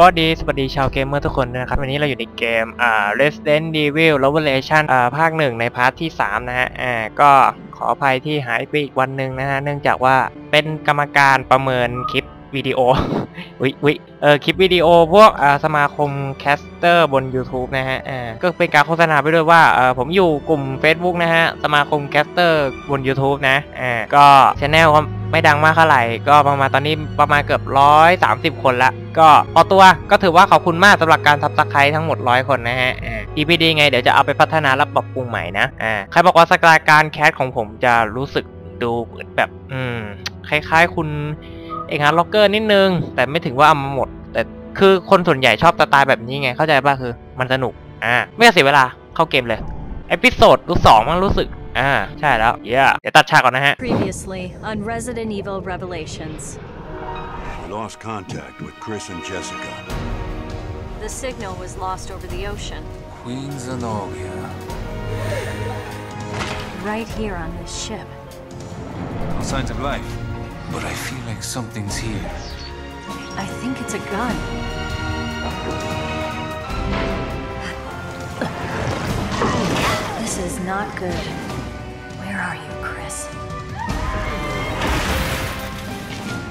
บอสดีสวัสดีชาวเกมเมอร์ทุกคนนะครับ วันนี้เราอยู่ในเกมอ่า Resident Evil Revelation อ่าภาคหนึ่งในพาร์ทที่ 3 นะฮะอ่าก็ขออภัยที่หายไปอีกวันหนึ่งนะฮะ เนื่องจากว่าเป็นกรรมการประเมินคลิป วิดีโอวิวิเออคลิปวิดีโอพวกอ่าสมาคมแคสเตอร์บน YouTube นะฮะอ่าก็เป็นการโฆษณาไปด้วยว่าเออผมอยู่กลุ่ม Facebook นะฮะสมาคมแคสเตอร์บน YouTube นะอ่าก็ช anel ก็ไม่ดังมากเท่าไหร่ ก็ประมาณตอนนี้ประมาณเกือบร้อยสามสิบคนละ ก็พอตัวก็ถือว่าขอบคุณมากสำหรับการซับสไครต์ทั้งหมดร้อยคนนะฮะอ่า EP ดีไงเดี๋ยวจะเอาไปพัฒนาและปรับปรุงใหม่นะอ่าใครบอกว่าสกายการแคสของผมจะรู้สึกดูแบบอืมคล้ายๆคุณ เอกฮาร์ล็อกเกอร์นิดนึง แต่ไม่ถึงว่าเอามาหมด แต่คือคนส่วนใหญ่ชอบสไตล์แบบนี้ไงเข้าใจป่ะคือ มันสนุกอ่าไม่ต้องเสียเวลาเข้าเกมเลยเอพิโซดรู้สองมันรู้สึกอ่าใช่แล้วเย้เดี๋ยวตัดฉากก่อนนะฮะ Previously on Resident Evil Revelations, We lost contact with Chris and Jessica. the signal was lost over the ocean, Queen Zenobia. right here on this ship. No signs of life. But I feel like something's here. I think it's a gun. This is not good. Where are you, Chris?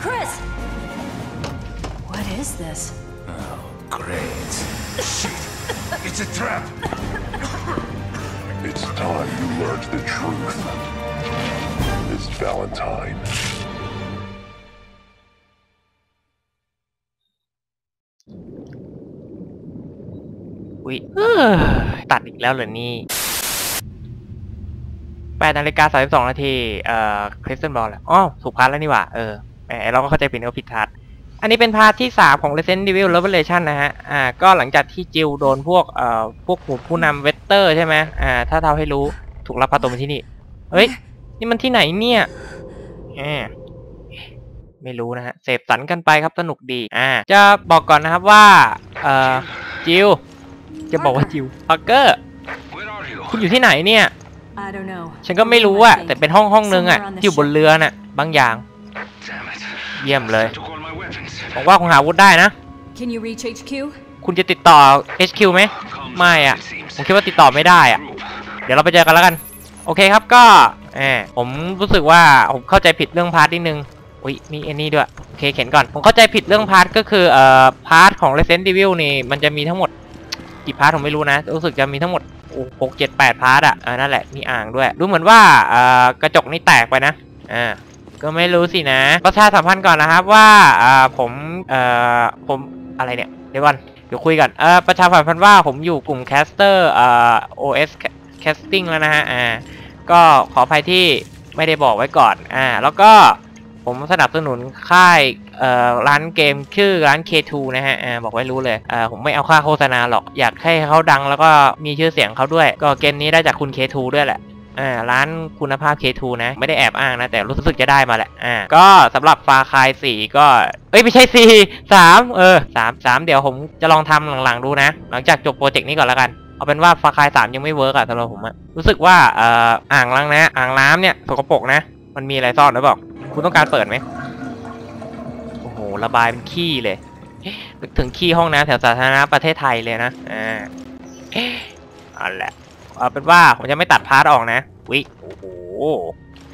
Chris! What is this? Oh, great. Shit! It's a trap! It's time you learned the truth. Miss Valentine. อุ้ยตัดอีกแล้วเหรอนี่8นาฬิกา32นาทีเอ่อคริสตันบอลแหละอ๋อถูกพาร์ทแล้วนี่หว่า เออแหมเราก็เข้าใจผิดว่าผิดพาร์ทอันนี้เป็นพาร์ทที่3ของ Resident Evil Revelation นะฮะ อ่า ก็หลังจากที่จิลโดนพวกเอ่อพวกผู้ผู้นำเวสเตอร์ใช่ไหมอ่า ถ้าเท่าให้รู้ถูกรับพาตัวมาที่นี่ เฮ้ย นี่มันที่ไหนเนี่ยแหมไม่รู้นะฮะ เสพสรรกันไปครับสนุกดี อ่า จะบอกก่อนนะครับว่า เอ่อจิล จะบอกว่าจิวปักเกอร์ Where are you? คุณอยู่ที่ไหนเนี่ย I don't know. ฉันก็ไม่รู้อะแต่เป็นห้องห้องนึงอะที่อยู่บนเรือน่ะ บางอย่าง Damn it. เยี่ยมเลย Took all my weapons. ผมว่าคงหาอาวุธได้นะ Can you reach HQ? คุณจะติดต่อ HQ ไหม ไม่อะผมคิดว่าติดต่อไม่ได้อะ Group. เดี๋ยวเราไปเจอกันแล้วกัน โอเคครับก็แหมผมรู้สึกว่าผมเข้าใจผิดเรื่องพาร์ทนิดนึงอุ้ยมีอันนี้ด้วย โอเคเขียนก่อน ผมเข้าใจผิดเรื่องพาร์ทก็คือเอ่อพาร์ทของ Resident Evil นี่มันจะมีทั้งหมด กี่พาร์ทผมไม่รู้นะรู้สึกจะมีทั้งหมดหกเจ็ดแปดพาร์ทอะออนั่นแหละมีอ่างด้วย ดูเหมือนว่าเอ่อกระจกนี่แตกไปนะอ่าก็ไม่รู้สินะประชาสัมพันธ์ก่อนนะครับว่าอ่าผมเอ่อผมอะไรเนี่ยเดี๋ยวก่อนเดี๋ยวคุยกันเอ่อประชาสัมพันธ์ว่าผมอยู่กลุ่มแคสเตอร์เอ่อ OS Casting แล้วนะฮะอ่าก็ขออภัยที่ไม่ได้บอกไว้ก่อนอ่าแล้วก็ ผมสนับสนุนค่ายร้านเกมชื่อร้าน K2 นะฮะบอกไว้รู้เลยผมไม่เอาค่าโฆษณาหรอก อยากให้เขาดังแล้วก็มีชื่อเสียงเขาด้วย ก็เกมนี้ได้จากคุณ K2 ด้วยแหละอ่าร้านคุณภาพ K2 นะ ไม่ได้แอบอ้างนะ แต่รู้สึกจะได้มาแหละอ่าก็สำหรับฟาคาย4ก็ เอ้ย ไม่ใช่4 3เออ3 3เดี๋ยวผมจะลองทำหลังๆดูนะ หลังจากจบโปรเจกต์นี้ก่อนแล้วกัน เอาเป็นว่าฟาคายสามยังไม่เวิร์กอะสำหรับผมอะรู้สึกว่าอ่ออ่างล้างนะ อ่างน้ำเนี่ยสกปรกนะ มันมีอะไรซ่อนหรือเปล่า คุณต้องการเปิดไหมโอ้โหระบายเป็นขี้เลยนึกถึงขี้ห้องน้ำแถวสาธารณะประเทศไทยเลยนะอ่าเอาแหละเอาเป็นว่าผมจะไม่ตัดพาร์ทออกนะวิโอ้โห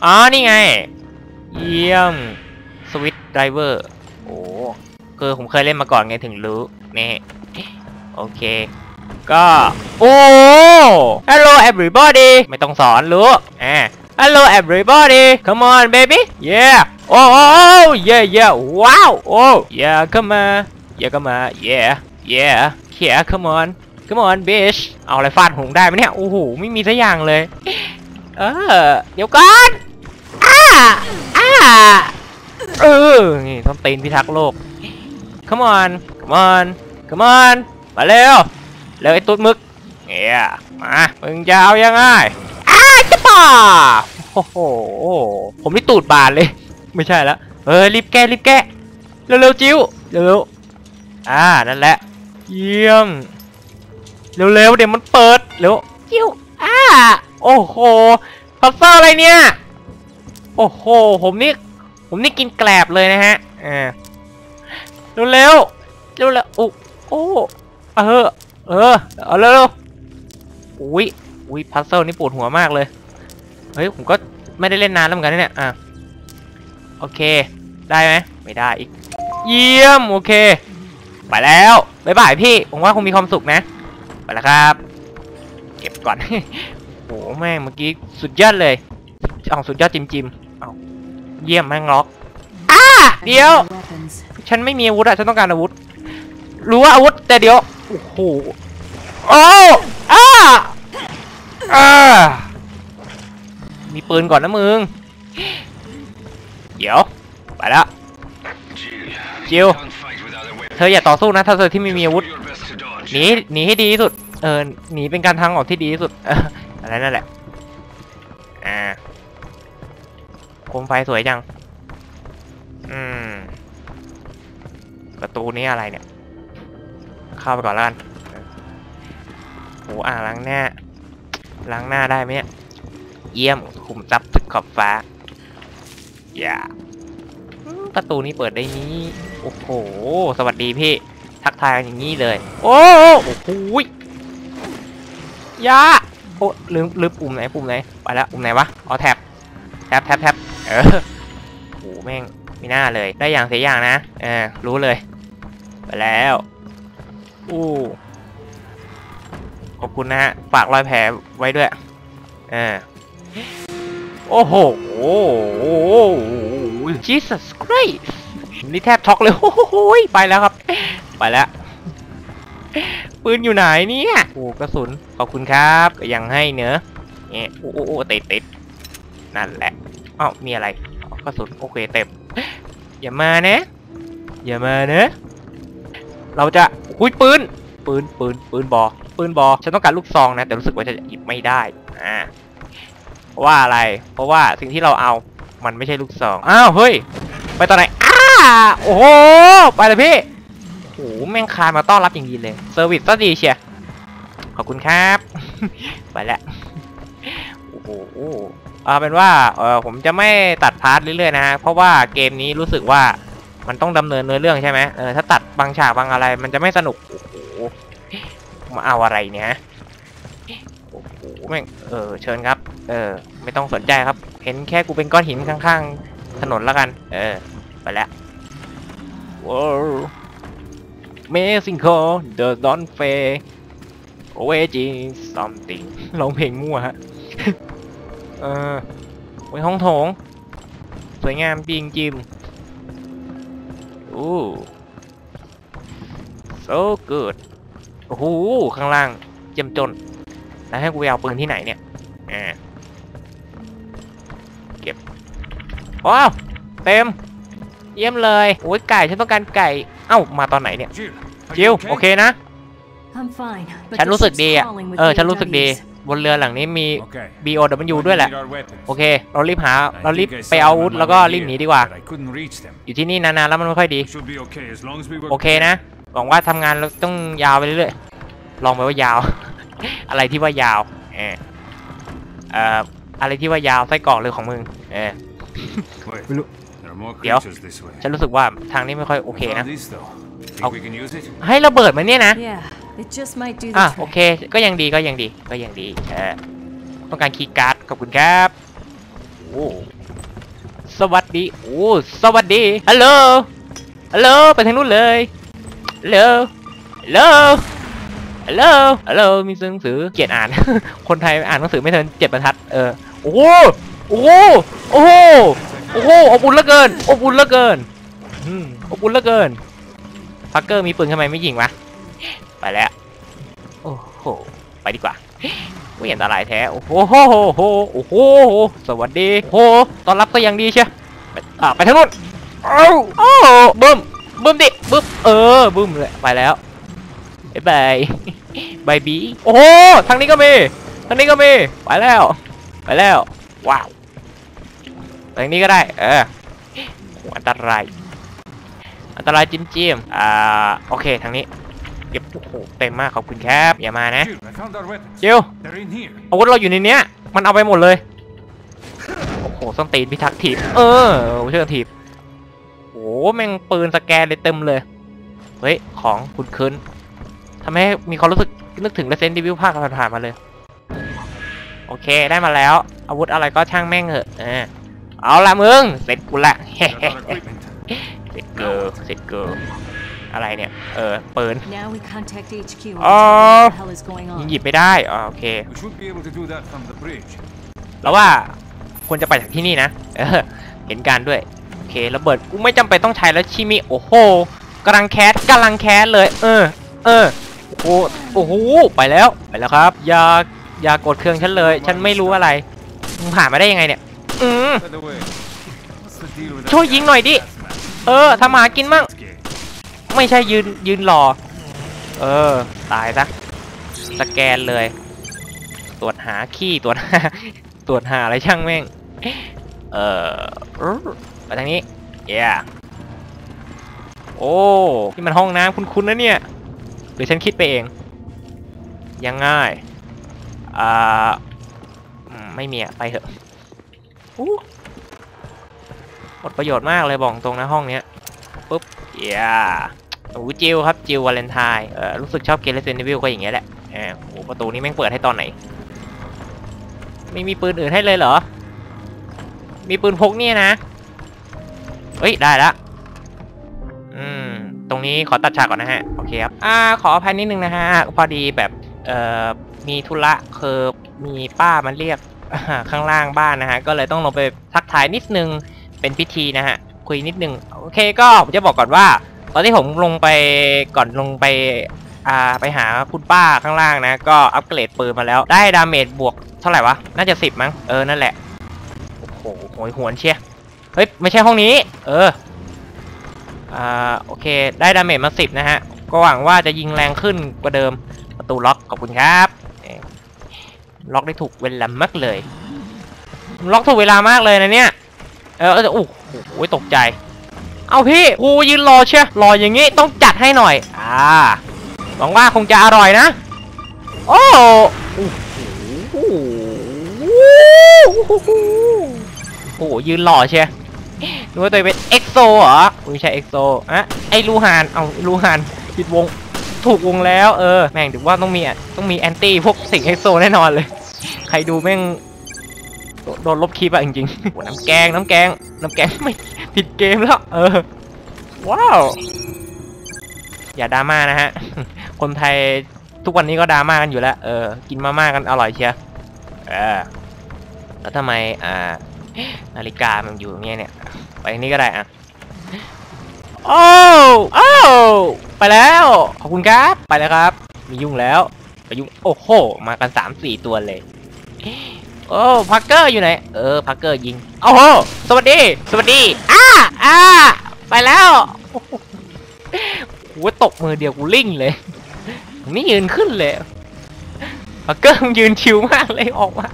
อ๋อนี่ไง เยี่ยมสวิตไดเวอร์โอ้คือผมเคยเล่นมาก่อนไงถึงรู้นี่โอเค ก็ โอ้ Hello everybody ไม่ต้องสอนรู้อ่า Hello everybody come on baby yeah oh oh oh yeah yeah wow oh yeah come on yeah come on yeah yeah yeah come on come on bitch เอาอะไรฟาดหงได้ไหมเนี่ย โอ้โห ไม่มีสักอย่างเลย เออ เดี๋ยวก่อนอ้าอ้าเออ นี่ต้องตีนพิทักษ์โลก come on come on come on มาเร็ว เร็วไอ้ตุ๊ดมึกเนี่ยมา มึงจะเอายังไง โอ้โห ผมนี่ตูดบานเลย ไม่ใช่แล้วเออรีบแก้รีบแก้เร็วๆจิ้วเร็วๆอ่านั่นแหละ เยี่ยมเร็วๆเดี๋ยวมันเปิดเร็วจิ้วอ่าโอ้โหพัซเซอร์อะไรเนี่ยโอ้โหผมนี่ผมนี่กินแกลบเลยนะฮะอ่าเร็วๆเร็วแล้วโอ้โอ้เออเออเอาเร็วๆอุ้ยอุ้ยพัซเซิลนี่ปวดหัวมากเลย เฮ้ยผมก็ไม่ได้เล่นนานแล้วเหมือนกันเนี่ยอะโอเค ได้ไหมไม่ได้อีก เยี่ยมโอเค ไปแล้วบ๊ายบายพี่ผมว่าคงมีความสุขนะไปแล้วครับ เก็บก่อนโอ้แม่งเมื่อกี้สุดยอดเลยเอาสุดยอดจิมจิมเอาเยี่ยมแม่งล็อกอ้าเดี๋ยว ฉันไม่มีอาวุธอะฉันต้องการอาวุธ รู้ว่าอาวุธแต่เดี๋ยวโอ้โหโอ้อ้าอ่า มีปืนก่อนนะมึง เดี๋ยว ไปแล้วจิวเธออย่าต่อสู้นะถ้าเธอที่ไม่มีอาวุธหนีหนีให้ดีที่สุด เออหนีเป็นการทางออกที่ดีที่สุดอออะไรนั่นแหละอ่าโคมไฟสวยจัง อืม ประตูนี้อะไรเนี่ย เข้าไปก่อนแล้วกันโอ้อ่างล้างหน้าล้างหน้าได้ไหมเนี่ย เยี่ยมขุมทรัพย์ตึกขอบฟ้า อย่าประตูนี้เปิดได้นี้ โอ้โห สวัสดีพี่ ทักทายกันอย่างนี้เลย โอ้โหโอ้โหยยาโอ้ลืมลืมปุ่มไหนปุ่มไหน ไปแล้วปุ่มไหนวะอ๋อแท็บแท็บแท็บแท็บเออโอ้โหแม่งมีหน้าเลย ได้อย่างเสียอย่างนะเออรู้เลย ไปแล้วอู้ขอบคุณนะฮะ ฝากรอยแผลไว้ด้วย เออ โอ้โหโอ้โห Jesus Christ นี่แทบช็อกเลย โอ้โหไปแล้วครับ ไปแล้ว ปืนอยู่ไหนเนี่ยโอ้กระสุน ขอบคุณครับ ยังให้เนอะเนี่ยโอ้โอ้ติดติดนั่นแหละอ้าวมีอะไรอ๋อกระสุนโอเคเต็ม อย่ามานะ อย่ามานะ เราจะคุยปืน ปืนปืนปืนบอปืนบอฉันต้องการลูกซองนะ แต่รู้สึกว่าจะหยิบไม่ได้ อ่า เพราะว่าอะไร เพราะว่าสิ่งที่เราเอามันไม่ใช่ลูกซอง อ้าวเฮ้ย ไปตอนไหน อ้า โอ้โห ไปเลยพี่โอ้โหแม่งคานมาต้อนรับอย่างดีเลย เซอร์วิสก็ดีเชียร์ขอบคุณครับ ไปแล้ว โอ้โหเอาเป็นว่าเออผมจะไม่ตัดพาร์ทเรื่อยๆนะฮะ เพราะว่าเกมนี้รู้สึกว่ามันต้องดำเนินเนื้อเรื่องใช่ไหมเออถ้าตัดบางฉากบางอะไร มันจะไม่สนุก โอ้โห มาเอาอะไรเนี่ยฮะโอ้โห แม่งเออเชิญครับ เออ ไม่ต้องสนใจครับ เห็นแค่กูเป็นก้อนหินข้างๆ ถนนแล้วกัน เออ ไปแล้วว้าว Amazing call the don't fade away something ร้องเพลงมั่วฮะ เออไว้ห้องโถง สวยงามจริงจิมโอ้ so good โอ้โห ข้างล่างเจ้มจน แล้วให้กูไปเอาปืนที่ไหนเนี่ยอ่าเก็บว้าวเต็ม เยี่ยมเลยโอ้ยไก่ฉันต้องการไก่ เอ้ามาตอนไหนเนี่ย Jill, are จิว you okay? โอเคนะ I'm fine. But ฉัน the รู้สึก ship's ดีอะ crawling with เออฉันรู้สึกดี BOWs. บนเรือหลังนี้มี Okay. BOW But ด้วยแหละ we need our weapons. โอเค เรารีบหา I เรารีบ think I ไป saw เอา them อาวุธ on my แล้วก็ way รีบหนี here, ดีกว่า but I couldn't reach them. อยู่ที่นี่นานๆแล้วมันไม่ค่อยดี We should be okay as long as we work โอเคนะ หวังว่าทำงานเราต้องยาวไปเรื่อยๆ ลองไปว่ายาว อะไรที่ว่ายาวเออเอ่ออะไรที่ว่ายาวไส้กรอกเลยของมึงเออ Wait, We look- there are more Yeah. creatures this way. ฉันรู้สึกว่าทางนี้ไม่ค่อยโอเค Found นะ this though. Think Oh. we can use it? ให้ระเบิดมันเนี่ยนะ Yeah, it just might do อะ the โอ trick. เค ก็ยังดีก็ยังดีก็ยังดีเออต้องการคีย์การ์ดขอบคุณครับโอ้สวัสดีโอ้สวัสดีฮัลโหลฮัลโหลไปทางนู้นเลยฮัลโหลฮัลโหล ฮัลโหลฮัลโหลมีหนังสือเกียรติอ่าน คนไทยอ่านหนังสือไม่ทันเจ็ดบรรทัด เออ โอ้โห โอ้โห โอ้โห โอ้โห อบอุ่นเหลือเกิน อบอุ่นเหลือเกินอืมอบอุ่นเหลือเกิน พักเกอร์มีปืนทำไมไม่ยิงวะ ไปแล้ว โอ้โห ไปดีกว่าไม่เห็นอันตรายแท้ โอ้โหโหโห โอ้โห สวัสดี โอ้โหตอนรับก็ยังดีเชียวไปไปทางนู้นเอ้าโอ้บึ้มบึ้มดิบึ้ม เออบึ้มเลย ไปแล้ว บายบายบายบีโอ้โหทางนี้ก็มีทางนี้ก็มีไปแล้ว ไปแล้วว้าวทางนี้ก็ได้ เออโอ้อันตรายอันตรายจิ้มจิ้มอ่าโอเคทางนี้เก็บโอ้โหเต็มมากขอบคุณครับอย่ามานะ Jill, I found our weapons. จิวอาวุธเราอยู่ในเนี้ย มันเอาไปหมดเลยโอ้โหส้นตีนพิทักษ์ถีบเออเชื่อถีบโอ้โหแม่งปืนสแกนเลยเต็มเลยเฮ้ยของคุณคืน ทำให้มีความรู้สึกนึกถึง Resident Evil ภาคผ่านๆมาเลย โอเคได้มาแล้ว อาวุธอะไรก็ช่างแม่งเหอะเออเอาละมึง เสร็จกูละ Got our equipment. เสร็จเกิร์เสร็จเกิร์อะไรเนี่ย เออปืน Now we contact HQ and Oh. tell them what the hell is going ยิง on. หยิบไม่ได้อ๋อโอเค We should be able to do that from the bridge. แล้วว่าควรจะไปจากที่นี่นะเออเห็นการด้วย โอเคระเบิดกูไม่จำเป็นต้องใช้แล้วชิมิ โอ้โหกำลังแคสกำลังแคสเลย เออ เออ โอ้โหโอ้โหไปแล้วไปแล้วครับ อย่าอย่ากดเครื่องฉันเลย ฉันไม่รู้อะไรมึงผ่านมาได้ยังไงเนี่ย อืมช่วยยิงหน่อยดิ เออทำหากินมั่ง ไม่ใช่ยืนยืนรอ เออ ตายซะสแกนเลย ตรวจหาขี้ตรวจหาตรวจหาอะไรช่างแม่ง เออไปทางนี้เย้โอ้ นี่มันห้องน้ำคุ้นๆนะเนี่ย หรือฉันคิดไปเอง ยังง่าย อ่า ไม่มีอะไปเถอะอู้หมดประโยชน์มากเลยบอกตรงนะห้องเนี้ยปุ๊บเย้โอ้จิวครับจิววาเลนไทน์เออรู้สึกชอบเกม Resident Evil ก็อย่างเงี้ยแหละแหมโอ้ประตูนี้แม่งเปิดให้ตอนไหน ไม่มีปืนอื่นให้เลยเหรอ มีปืนพกเนี่ยนะ เฮ้ย ได้ละ รงนี้ขอตัดฉากก่อนนะฮะ โอเคครับ อ่า ขออภัยนิดนึงนะฮะ พอดีแบบ เอ่อ มีธุระคือมีป้ามาเรียกข้างล่างบ้านนะฮะ ก็เลยต้องลงไปทักทายนิดนึง เป็นพิธีนะฮะ คุยนิดนึง โอเค ก็ผมจะบอกก่อนว่า ตอนที่ผมลงไปก่อนลงไป อ่า ไปหาคุณป้าข้างล่างนะ ก็อัปเกรดปืนมาแล้ว ได้ดาเมจบวกเท่าไหร่วะ น่าจะสิบมั้ง เออ นั่นแหละ โอ้โหโหยหวนเชียเฮ้ย ไม่ใช่ห้องนี้ เออ อ่าโอเค ได้ดาเมจมาสิบนะฮะ ก็หวังว่าจะยิงแรงขึ้นกว่าเดิม ประตูล็อกขอบคุณครับ ล็อกได้ถูกเวลามากเลย ล็อกถูกเวลามากเลยนะเนี่ย เออเออโอ้โหตกใจ เอาพี่กูยืนรอเชียรออย่างงี้ต้องจัดให้หน่อย อ่า หวังว่าคงจะอร่อยนะ โอ้โหโอ้โหยืนหล่อเชีย นึกว่าตัวเองเป็นเอ็กโซเหรอไม่ใช่เอ็กโซอะไอลูฮานเอาลูฮานผิดวงถูกวงแล้วเออแม่งถือว่าต้องมีอะต้องมีแอนตี้พวกสิ่งเอ็กโซแน่นอนเลย ใครดูแม่งโดนลบคลิปอะจริงๆโอ้น้ำแกงน้ำแกงน้ำแกงไม่ผิดเกมแล้ว เออ ว้าว อย่าดราม่านะฮะ คนไทยทุกวันนี้ก็ดราม่ากันอยู่แล้ว เออ กินมาม่ากันอร่อยเชียวเออ แล้วทำไม อ่า นาฬิกามันอยู่อย่างเงี้ยเนี่ย ไปนี่ก็ได้อะโอ้โอ้ไปแล้วขอบคุณครับไปแล้วครับมียุ่งแล้วไปยุ่งโอ้โหมากันสามสี่ตัวเลยโอ้พักเกอร์อยู่ไหนเออพักเกอร์ยิงโอ้โหสวัสดี สวัสดีอ้าอ้าไปแล้วโอ้โหโหตกมือเดียวกูลิ่งเลยไม่ยืนขึ้นเลยพักเกอร์มันยืนชิวมากเลยออกมา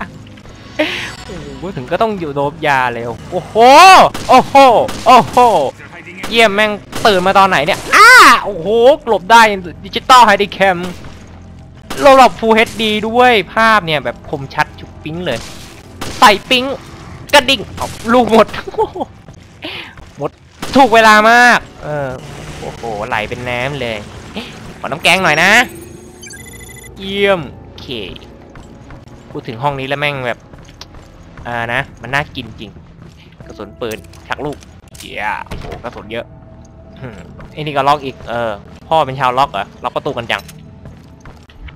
โอ้โหถึงก็ต้องอยู่โดบยาเลยโอ้โห โอ้โห โอ้โห เยี่ยมแม่งตื่นมาตอนไหนเนี่ย อ้า โอ้โห กลบได้ดิจิตอลไฮดแคมระดับ Full HD ด้วยภาพเนี่ยแบบคมชัดจุกปิ๊งเลย ใส่ปิ๊งกระดิ่งเอาลูกหมด หมดถูกเวลามาก เออ โอ้โห ไหลเป็นน้ำเลย ขอน้ำแกงหน่อยนะ เยี่ยม โอเคพูดถึงห้องนี้แล้วแม่งแบบ อ่านะ มันน่ากินจริง กระสุนปืนชักลูกเจียโอ้โหกระสุนเยอะอืมไอ้นี่ก็ล็อกอีก เออ พ่อเป็นชาวล็อกเหรอ ล็อกประตูกันจัง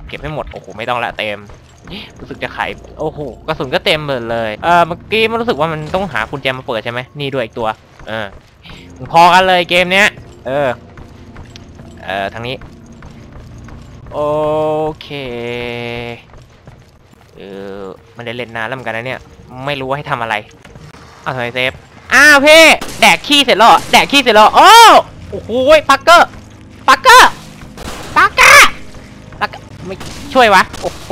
เก็บไม่หมด โอ้โห ไม่ต้องละเต็ม รู้สึกจะไข โอ้โห กระสุนก็เต็มหมดเลย เออ เมื่อกี้มันรู้สึกว่ามันต้องหากุญแจมาเปิดใช่ไหม นี่ด้วยอีกตัว เออพอกันเลยเกมเนี้ย เออ เออทางนี้ โอเค เออ มันได้เล่นนานแล้วเหมือนกันนะเนี่ย ไม่รู้ว่าให้ทำอะไรเอาทำไมเซฟอ้าวพี่แดกขี้เสร็จแล้วเหรอแดกขี้เสร็จแล้วเหรอโอ้โอ้โหปักเกอร์ปักเกอร์ปักเกอร์ปักเกอร์ไม่ช่วยวะโอ้โห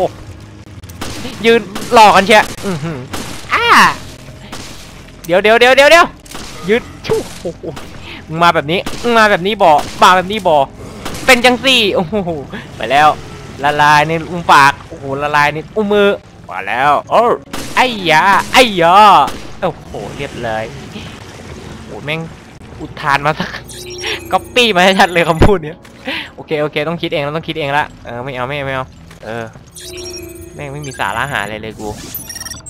ยืนหลอกกันเชียอือหืออ้าเดี๋ยวเดี๋ยวเดี๋ยวเดี๋ยวเดี๋ยวยืนชูโอ้โหมึงมาแบบนี้มึงมาแบบนี้บอมาแบบนี้บอเป็นจังสี่โอ้โหไปแล้วละลายในอุ้มปากโอ้โหละลายในอุ้มมือมาแล้วโอ้ อ้ยาไอ้ยาโอ้โหเรียบเลยโอ้โหแม่งอุทานมาสักก๊อปปี้มาให้ชัดเลยคำพูดเนี้ยโอเคโอเค ต้องคิดเองแล้วต้องคิดเองละเออไม่เอาไม่เอาไม่เอาเออแม่งไม่มีสาระหาอะไรเลยกู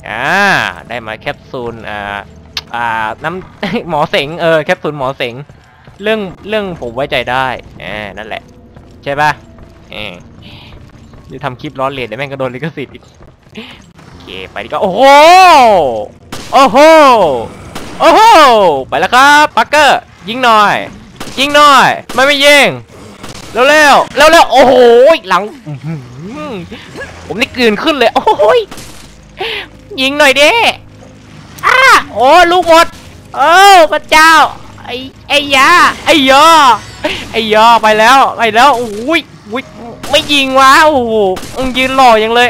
อ่าได้มาแคปซูลอ่าอ่าน้ำหมอเสงเออแคปซูลหมอเสงเรื่องเรื่องผมไว้ใจได้อ่านั่นแหละ ใช่ปะเออจะทำคลิปล้อเลียนเดี๋ยวแม่งก็โดนลิขสิทธิ์ เคไปดีก็โอ้โหโอ้โหโอ้โหไปแล้วครับปักเกอร์ยิงหน่อย ยิงหน่อยไม่ไม่ยิงเร็วเร็วเร็วเร็วๆโอ้โหหลังผมนี่กลืนขึ้นเลย โอ้ยยิงหน่อยเด้อ้าโอ้ลูกหมดเออพระเจ้าไอ้ไอ้ยาไอ้ยอไอ้ยอไปแล้วไปแล้วโอ้ยไม่ยิงวะโอ้โหมึงยืนหล่อยังเลย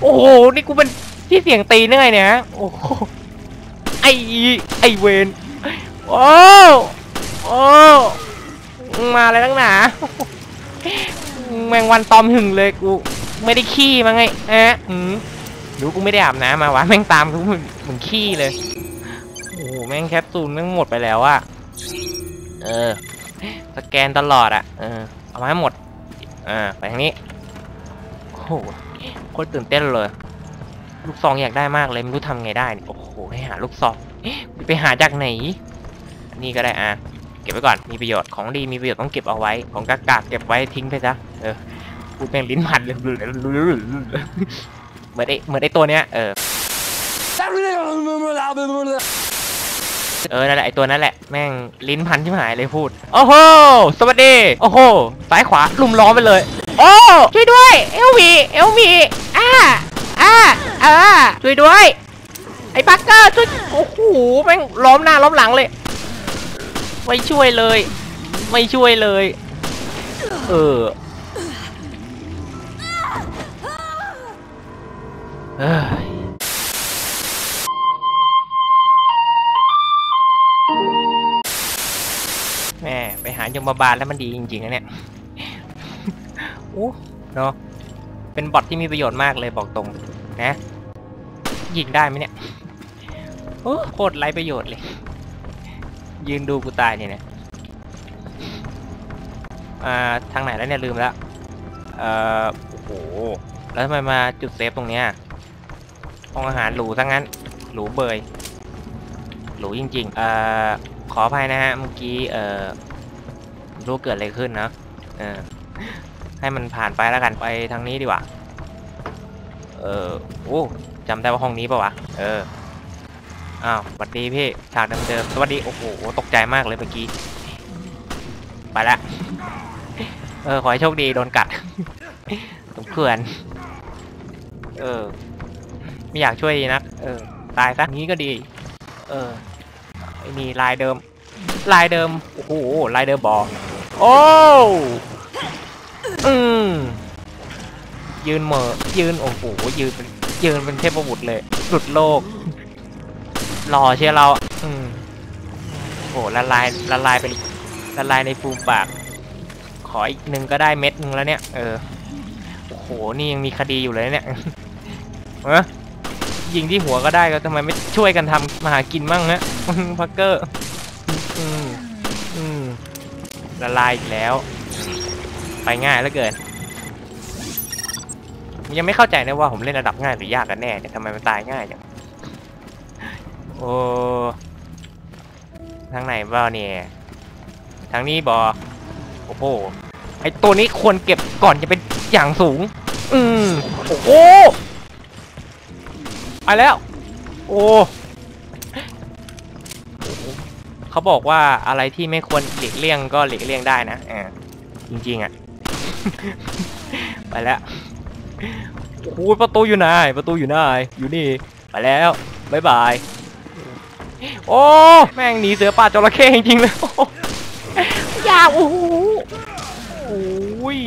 โอ้โห นี่กูเป็นที่เสียงตีเนื่อยเนี่ยโอ้โหไอไอเวนโอ้โอ้มาอะไรตั้งหนาแมงวันตอมหึงเลยกูไม่ได้ขี้มาไงแอะอืมดูกูไม่ได้อาบน้ำมาวะแม่งตามกูเหมือนเหมือนขี้เลยโอ้โหแม่งแคปซูลแม่งหมดไปแล้วอะเออสแกนตลอดอะเออเอามาให้หมดอ่าไปทางนี้โอ้โห โคตรตื่นเต้นเลย ลูกซองอยากได้มากเลยไม่รู้ทำไงได้โอ้โหให้หาลูกซองไปหาจากไหน นี่ก็ได้อะเก็บไว้ก่อนมีประโยชน์ของดีมีประโยชน์ต้องเก็บเอาไว้ ของกากๆเก็บไว้ทิ้งไปซะเออพูเป็นลิ้นพันเลยเหมือนไอ้เหมือนไอ้ตัวเนี้ยเออ เออ นั่นแหละไอตัวนั่นแหละ แม่งลิ้นพันที่หายเลยพูด โอ้โห สวัสดี โอ้โห ซ้ายขวาลุมล้อมไปเลย โอ้ ช่วยด้วย เอลมีเอลมีอ่าอ่าอ่าช่วยด้วย ไอ้ปักเกอร์ช่วย โอ้โห แม่งล้อมหน้าล้อมหลังเลย ไม่ช่วยเลย ไม่ช่วยเลย เออเอ้ย ม่ไปหายมบาลแล้วมันดีจริงๆนะเนี่ยโอ้เนาะเป็นบอทที่มีประโยชน์มากเลยบอกตรงนะ ยิงได้ไหมเนี่ยโอ้โคตรไร้ประโยชน์เลย ยืนดูกูตายเนี่ยนะอ่าทางไหนแล้วเนี่ยลืมแล้วเอ่อโอ้โหแล้วทำไมมาจุดเซฟตรงเนี้ยห้องอาหารหรูซะงั้น หรูเบย หรูจริงๆเอ่อขออภัยนะฮะเมื่อกี้เอ่อ รู้เกิดอะไรขึ้นนะเออให้มันผ่านไปแล้วกันไปทางนี้ดีกว่า เออโอ้จำได้ว่าห้องนี้ปะวะ เออ อ้าวสวัสดีพี่ ฉากเดิมๆ สวัสดี โอ้โห ตกใจมากเลยเมื่อกี้ ไปละ เออ ขอให้โชคดีโดนกัดสมควรเออ ไม่อยากช่วยนัก เออ ตายซะงี้ก็ดี เออไอ้นี่ลายเดิม ลายเดิม โอ้โห ลายเดิมบอ โอ้อืมยืนเหมอยืนโอ้โหยืนเป็นยืนเป็นเทพบุตรเลยหลุดโลกหล่อเชียเรา อืมโอ้โหละลายละลายเป็นละลายในฟูมปาก ขออีกหนึ่งก็ได้เม็ดหนึ่งแล้วเนี่ย เออโอ้โหนี่ยังมีคดีอยู่เลยเนี่ยเออยิงที่หัวก็ได้ก็ทำไมไม่ช่วยกันทำมาหากินมั่งฮะพักเกอร์ อืม ละลายอีกแล้ว ไปง่ายเหลือเกินยังไม่เข้าใจนะว่าผมเล่นระดับง่ายหรือยากกันแน่เนี่ยทำไมมันตายง่ายจังโอ้ทางไหนบ้าเนี่ยทางนี้บอโอ้โหไอตัวนี้ควรเก็บก่อนจะเป็นอย่างสูง อืมโอ้โหไปแล้ว โอ้ เขาบอกว่าอะไรที่ไม่ควรหลีกเลี่ยงก็หลีกเลี่ยงได้นะอ่าจริงๆอะ ไปแล้วโอ้โหประตูอยู่ไหนประตูอยู่ไหนอยู่นี่ ไปแล้วบายบาย โอ้แม่งหนีเสือป่าจระเข้จริงๆเลยยาวโอ้โหโอ้ย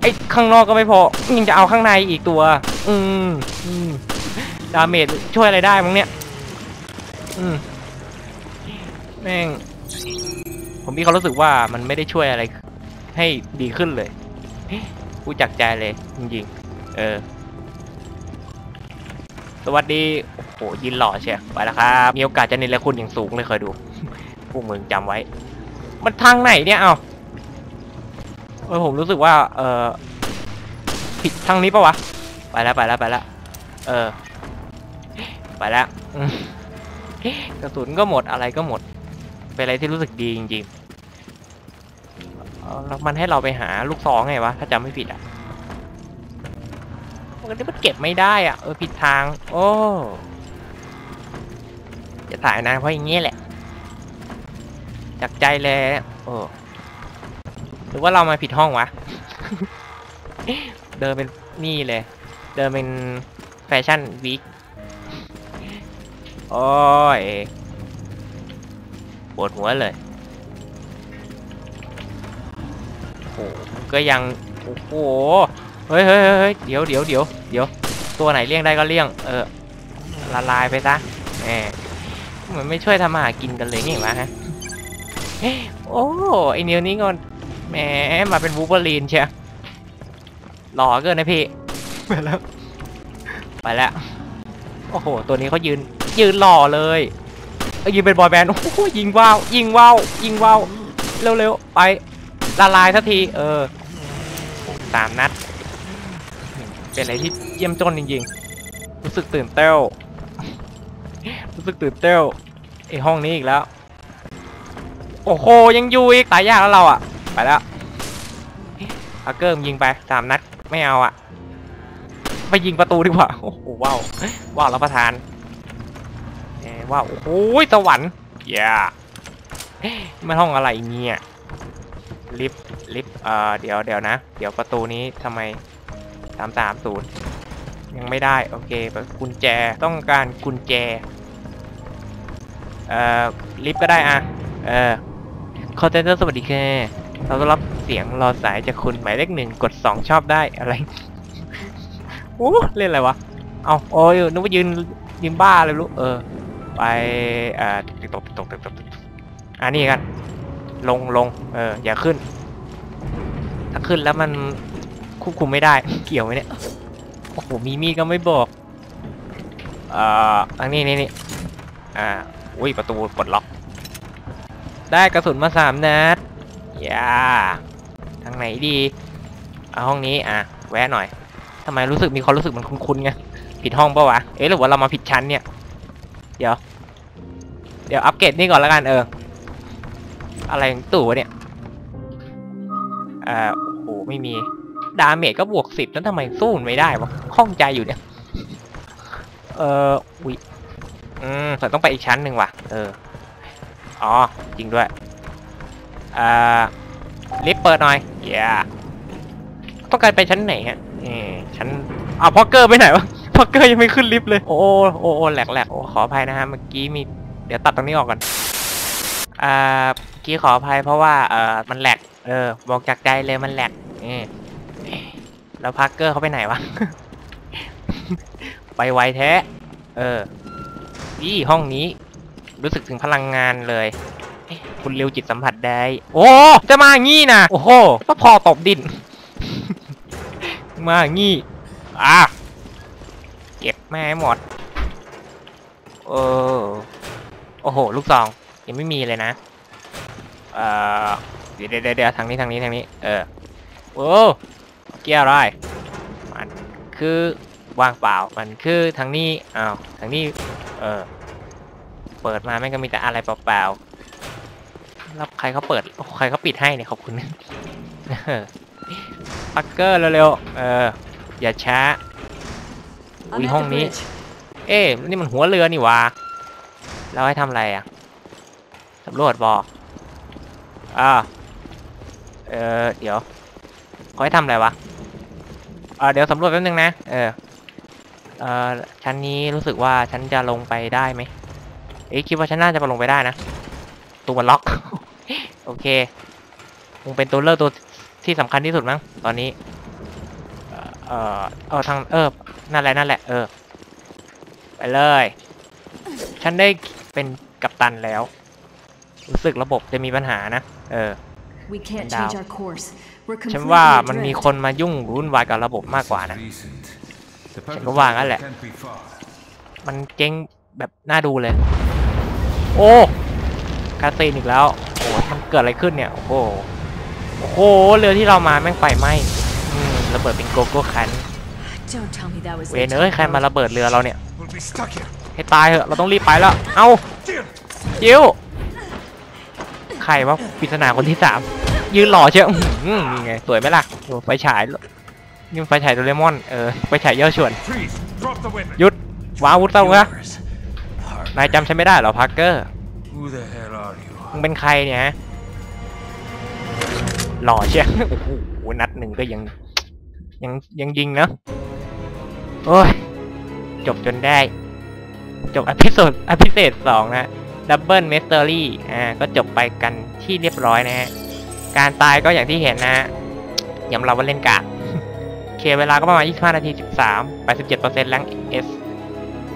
ไอ้ข้างนอกก็ไม่พอยังจะเอาข้างในอีกตัว อืมอืมดาเมจช่วยอะไรได้มั้งเนี่ย อืม แม่ง ผมมีความรู้สึกว่ามันไม่ได้ช่วยอะไร ให้ดีขึ้นเลยกูจักใจเลย จริงๆ เออ สวัสดี โอ้โห ยินหล่อเชียไปแล้วครับ มีโอกาสจะเนรคุณอย่างสูงเลยเคยดู พวกมึงจำไว้ มันทางไหนเนี่ย เอาเออผมรู้สึกว่า เออผิดทางนี้ปะวะ ไปแล้วไปแล้วไปแล้ว เออ ไปแล้วกระสุนก็หมดอะไรก็หมด เป็นอะไรที่รู้สึกดีจริงๆเออแล้วมันให้เราไปหาลูกซองไงวะ ถ้าจำไม่ผิดอะมันก็มันเก็บไม่ได้อะ เออผิดทาง โอ้จะถ่ายนานเพราะอย่างงี้แหละ จากใจเลยเนี่ยโอ้หรือว่าเรามาผิดห้องวะ เดินเป็นนี่เลย เดินเป็นแฟชั่นวีคโอ้ย ปวดหัวเลยโอ้โหก็ยังโอ้โหเฮ้ยเฮ้ยเฮ้ยเฮ้ยเดี๋ยวเดี๋ยวเดี๋ยวเดี๋ยวตัวไหนเลี่ยงได้ก็เลี่ยง เออละลายไปซะแหมเหมือนไม่ช่วยทำมาหากินกันเลยนี่วะฮะโอ้ไอเนียวนี้ก็แหมมาเป็นวูเบอรีนเชียหล่อเกินนะพี่ไปแล้วไปแล้วโอ้โห ตัวนี้เขายืนยืนหล่อเลยเอ้ ยยืนเป็นบอยแบนด์โอ้โหยิงว่าวยิงว่าวยิงว่าวเร็วๆไปละลายสักทีเออสามนัด เป็นอะไรที่เยี่ยมจนจริงๆ รู้สึกตื่นเต้นรู้สึกตื่นเต้นไอห้องนี้อีกแล้ว โอ้โหยังอยู่อีกตายยากแล้วเราอะ ไปแล้วฮักเกอร์มงยิงไปสามนัดไม่เอาอะ ไปยิงประตูดีกว่า โอ้โหว้าวว้าวรับประทาน ว้าโอ้โหสวรรค์อย่ามันห้องอะไรเนี่ยลิฟต์ลิฟต์เอ่อเดี๋ยวเดี๋ยวนะ เดี๋ยวประตูนี้ทำไมสามสามศูนย์ยังไม่ได้โอเคกุญแจต้องการกุญแจเอ่อลิฟต์ก็ได้อะเออคอเทนเตอร์สวัสดีค่ะเราต้อนรับเสียงรอสายจากคุณหมายเลขหนึ่งกดสองชอบได้อะไรโอ้เล่นอะไรวะ เอาโอ้ยนึกว่ายืนยืนบ้าเลยลูกเออ ไปเอ่อติดตกตกติดตกติดตกอ่านี่กัน ลงลงเอออย่าขึ้น ถ้าขึ้นแล้วมันควบคุมไม่ได้ เกี่ยวไหมเนี่ยโอ้โหมีมีดก็ไม่บอกเอ่ออันนี้นี่นี่อ่าอุ้ยประตูปลดล็อก ได้กระสุนมาสามนัดอย่าทางไหนดีเอาห้องนี้อะแวะหน่อยทำไมรู้สึกมีความรู้สึกมันคุ้นๆไงผิดห้องปะวะ เอ๊ะหรือว่าเรามาผิดชั้นเนี่ย เดี๋ยว เดี๋ยวอัปเกรดนี่ก่อนแล้วกันเออ อะไรของตู่วะเนี่ยอ่าโอ้โหไม่มี ดาเมจก็บวกสิบแล้วทำไมสู้ไม่ได้วะข้องใจอยู่เนี่ย เอออุ้ยอืมแต่ต้องไปอีกชั้นหนึ่งว่ะ เออ อ๋อ จริงด้วย อ่า ลิฟต์เปิดหน่อยเย้ต้องการไปชั้นไหนฮะเออชั้นอ้าวพอกเกอร์ไปไหนวะ พอกเกอร์ยังไม่ขึ้นลิฟต์เลย โอ้โอ้โอ้แหลกแหลกโอ้ขออภัยนะฮะ เมื่อกี้มี เดี๋ยวตัดตรงนี้ออกก่อน อ่าเมื่อกี้ขออภัยเพราะว่า เออมันแหลก เออ บอกจากใจเลยมันแหลกเออแล้วพักเกอร์เขาไปไหนวะ ไปไวแท้ เออนี่ห้องนี้ รู้สึกถึงพลังงานเลย คุณเร็วจิตสัมผัสได้ โอ้ จะมางี้นะ โอ้โหก็พอตบดิน มางี้ อะ เก็บแม่ให้หมดเออโอ้โห ลูกซอง ยังไม่มีเลยนะ เอ่อ เดี๋ยวเดี๋ยวเดี๋ยวทางนี้ทางนี้ทางนี้ เออ โอ้เกี่ยวอะไรมันคือว่างเปล่า มันคือทางนี้ อ้าว ทางนี้ เออ เปิดมาแม่งก็มีแต่อะไรเปล่าๆแล้วใครเขาเปิด ใครเขาปิดให้เนี่ยขอบคุณปักเกอร์เร็วๆ เออ อย่าช้า I'm Ui, at hong the ní. bridge. เอ๊ะนี่มันหัวเรือนี่หวะแล้วให้ทำอะไรอะสำรวจบอกอ่าเออเดี๋ยวเขาให้ทำอะไรวะอ่าเดี๋ยวสำรวจแป๊บนึงนะ เออเออชั้นนี้รู้สึกว่าฉันจะลงไปได้ไหมเอ๊ะคิดว่าฉันน่าจะลงไปได้นะตัวมันล็อก โอเคคงเป็นตัวเลือกตัวที่สำคัญที่สุดมั้งตอนนี้ เอ่อเออทางเออ นั่นแหละนั่นแหละเออ ไปเลย ฉันได้เป็นกัปตันแล้ว รู้สึกระบบจะมีปัญหานะ เออ We can't Down. change our course. We're ฉัน completely ว่ามันมี adrift. คนมายุ่งวุ่นวายกับระบบมากกว่านะ Recent. The Check purpose có of vàng it á lẹ. can't be far. มันเจ๊งแบบน่าดูเลย โอ้คาซีนอีกแล้วโอ้มันเกิดอะไรขึ้นเนี่ย โอ้โหโอ้โหเรือที่เรามาแม่งไฟไหม้อืมระเบิดเป็นโกโก้คัน เว the นเอ้ยใครมา tugboat. ระเบิดเรือเราเนี่ย We'll be stuck here. ให้ตายเถอะเราต้องรีบไปแล้ว เอ้า Dear, จิวใครวะปริศนาคนที่สามยืนหล่อเชียวอื้อหือนี่ไงสวยไหมล่ะโอ้ไฟฉายนี่มันไฟฉายโดเรมอนเออไฟฉายเย่อชวน freeze. Drop the weapon. หยุดว้าอาวุธเต้าเะ Yours. Park. นายจำฉันไม่ได้เหรอพาร์เกอร์ Who the hell are you? มึงเป็นใครเนี่ยฮะหล่อเชียวโอ้โหนัดหนึ่งก็ยังยังยังยิงเนอะ โอ้ย จบจนได้ จบอพิโซดอพิเศษสองนะดับเบิลเมสเตอรี่อ่าก็จบไปกันที่เรียบร้อยนะฮะ การตายก็อย่างที่เห็นนะฮะยำเราว่าเล่นกากเคเวลาก็ประมาณ 25 นาที 13 87%แรงเอส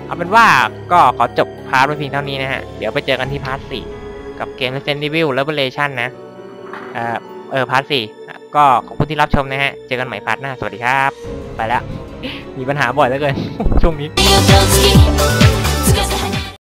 เอาเป็นว่าก็ขอจบพาร์ทไว้เพียงเท่านี้นะฮะ เดี๋ยวไปเจอกันที่พาร์ท 4 กับเกม Resident Evil Revelation นะเอ่อเออพาร์ท 4 ก็ขอบคุณที่รับชมนะฮะ เจอกันใหม่พาร์ทหน้า สวัสดีครับ ไปแล้ว มีปัญหาบ่อยเหลือเกินช่วงนี้